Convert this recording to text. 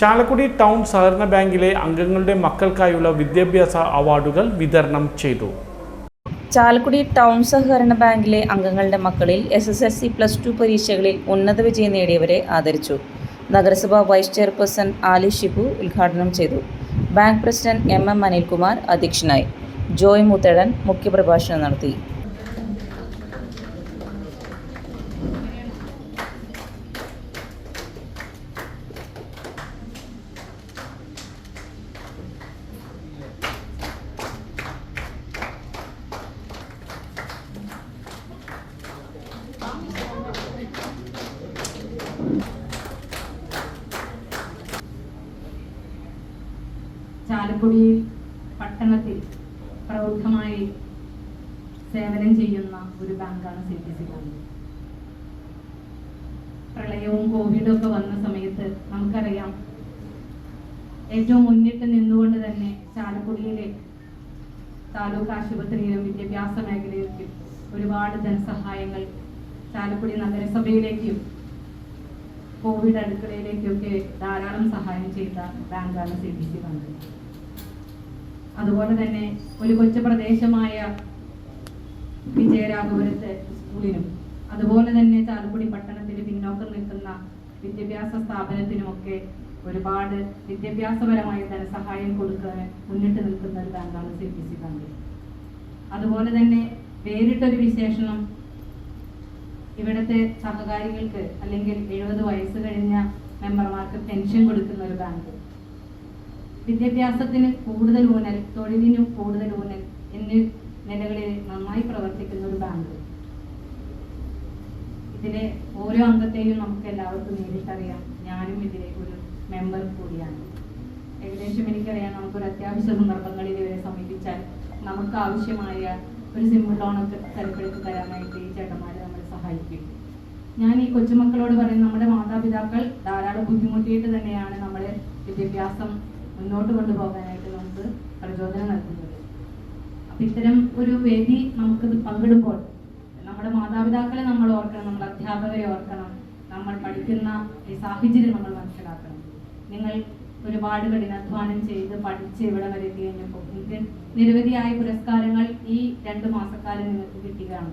Chalakudy town സഹകരണ ബാങ്കിലെ അംഗങ്ങളുടെ മക്കൾക്കായുള്ള വിദ്യാഭ്യാസ അവാർഡുകൾ വിതരണം ചെയ്തു. ചാലക്കുടി ടൗൺ സഹകരണ ബാങ്കിലെ അംഗങ്ങളുടെ മക്കളിൽ S S S C plus two പരീക്ഷകളിൽ ഉന്നത വിജയം നേടിയവരെ ആദരിച്ചു. നഗരസഭാ വൈസ് ചെയർപേഴ്സൺ ആലി ഷിബു ഉദ്ഘാടനം ചെയ്തു. Bank president M M Anilkumar അധ്യക്ഷനായി. ജോയ് മുത്തഴൻ മുഖ്യപ്രഭാഷണം നടത്തി. ചാലക്കുടി പട്ടണത്തിൽ പ്രൗഢമായി സേവനം ചെയ്യുന്ന ഒരു ബാങ്കാണ് സി ടി സി ബാങ്ക് പ്രളയവും കോവിഡും ഒക്കെ വന്ന സമയത്ത് നമുക്കറിയാം ഏറ്റവും മുന്നിട്ട് നിന്നുകൊണ്ട് തന്നെ ചാലക്കുടിയിലെ താലൂക്ക് ആശുപത്രിയിലും വിദ്യാഭ്യാസ മേഖലയിലേക്കും ഒരുപാട് ധനസഹായങ്ങൾ ചാലക്കുടി നഗരസഭയിലേക്കും കോവിഡ് അടുക്കളയിലേക്കൊക്കെ ധാരാളം സഹായം ചെയ്ത ബാങ്കാണ് സി ബി സി ബാങ്ക് അതുപോലെ തന്നെ ഒരു കൊച്ചു പ്രദേശമായ വിജയരാഘപുരത്തെ സ്കൂളിനും അതുപോലെ തന്നെ ചാലക്കുടി പട്ടണത്തിൽ പിന്നോക്കം നിൽക്കുന്ന വിദ്യാഭ്യാസ സ്ഥാപനത്തിനുമൊക്കെ ഒരുപാട് വിദ്യാഭ്യാസപരമായ ധനസഹായം കൊടുക്കാൻ മുന്നിട്ട് നിൽക്കുന്ന ഒരു ബാങ്കാണ് സി ബി സി ബാങ്ക് അതുപോലെ തന്നെ വേറിട്ടൊരു വിശേഷണം ഇവിടുത്തെ സഹകാരികൾക്ക് അല്ലെങ്കിൽ എഴുപത് വയസ്സ് കഴിഞ്ഞ മെമ്പർമാർക്ക് പെൻഷൻ കൊടുക്കുന്ന ഒരു ബാങ്ക്. വിദ്യാഭ്യാസത്തിന് കൂടുതൽ ഊന്നൽ തൊഴിലിന് കൂടുതൽ ഊന്നൽ എന്നീ നിലകളിൽ നന്നായി പ്രവർത്തിക്കുന്ന ഒരു ബാങ്ക്. ഇതിലെ ഓരോ അംഗത്തെയും നമുക്ക് എല്ലാവർക്കും നേരിട്ടറിയാം. ഞാനും ഇതിലെ ഒരു മെമ്പർ കൂടിയാണ്. ഏകദേശം എനിക്കറിയാം നമുക്കൊരു അത്യാവശ്യ സന്ദർഭങ്ങളിൽ ഇവരെ സമീപിച്ചാൽ നമുക്ക് ആവശ്യമായ ഒരു സിമ്പിൾ ലോണൊക്കെ തരപ്പെടുത്തി തരാനായിട്ട് ഈ സഹായിക്കും ഞാൻ ഈ കൊച്ചുമക്കളോട് പറയും നമ്മുടെ മാതാപിതാക്കൾ ധാരാളം ബുദ്ധിമുട്ടിയിട്ട് തന്നെയാണ് നമ്മളെ വിദ്യാഭ്യാസം മുന്നോട്ട് കൊണ്ടുപോകാനായിട്ട് നമുക്ക് പ്രചോദനം നൽകുന്നത്. അപ്പൊ ഇത്തരം ഒരു വേദി നമുക്കിത് പങ്കിടുമ്പോൾ നമ്മുടെ മാതാപിതാക്കളെ നമ്മൾ ഓർക്കണം നമ്മുടെ അധ്യാപകരെ ഓർക്കണം നമ്മൾ പഠിക്കുന്ന ഈ സാഹചര്യം നമ്മൾ മനസ്സിലാക്കണം. നിങ്ങൾ ഒരുപാട് കഠിനാധ്വാനം ചെയ്ത് പഠിച്ച് ഇവിടെ വരെ എത്തി കഴിഞ്ഞപ്പോൾ നിരവധിയായ പുരസ്കാരങ്ങൾ ഈ രണ്ട് മാസക്കാലം നിങ്ങൾക്ക് കിട്ടുകയാണ്.